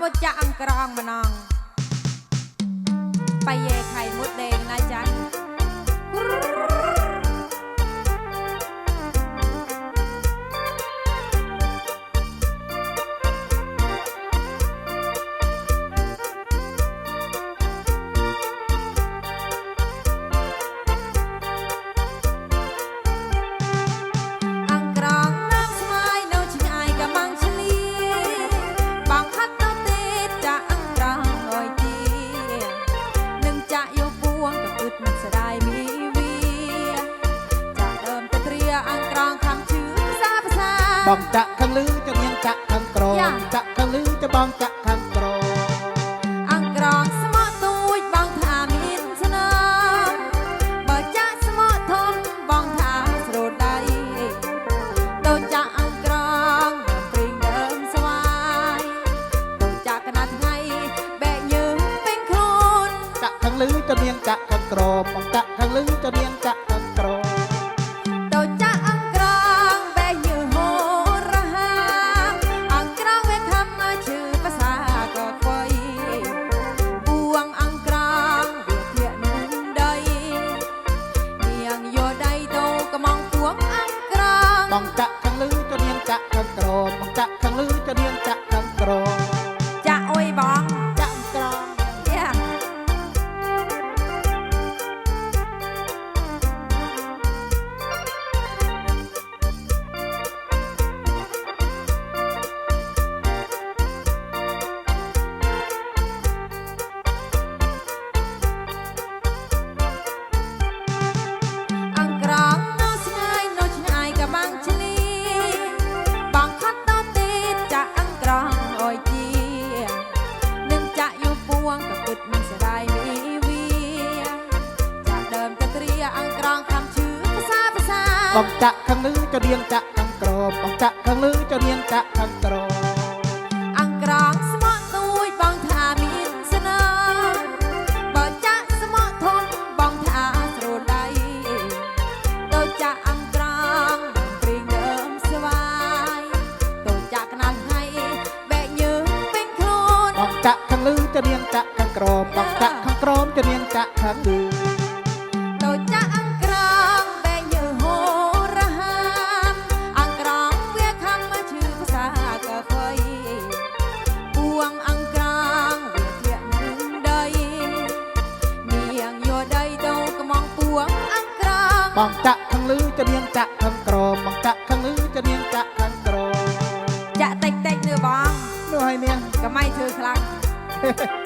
มดจะอังกรองมานอง ไปเยไข่มุดแดงนะจ๊ะ ទឹកស្រាយមីវីចាក់ដើមទៅត្រាអង្ក្រងខាងជឿភាសាភាសាបងចាក់ខាងលឺចាំញៀងចាក់ខាងក្រចាក់ខាងលឺចាំបងចាក់ ทะลึงจะเนียนจะ บองจะข้างนึงจะเดียงจะข้างกรอบบองจะข้างนึงจะเดียงจะข้างกรอบอังกรองสมอตุ้ยบองทามีนเสนอบอจะสมอทนบองทาสโรไดโตจะอังกรองปริงเดิมสวายโตจะกนางให้แบกยืมเป็นคลนบองจะข้างนึงจะเดียงจะข้างกรอบบองจะข้างกรอบจะเดียงจะข้างดือ បងចាក់ខាងលឺចានាងចាក់ខាងក្រមបងចាក់ខាងលឺចានាងចាក់ខាងក្រមចាក់តិចតិចនឿបងនឿឲ្យនាងកុំឲ្យធ្វើខ្លាំង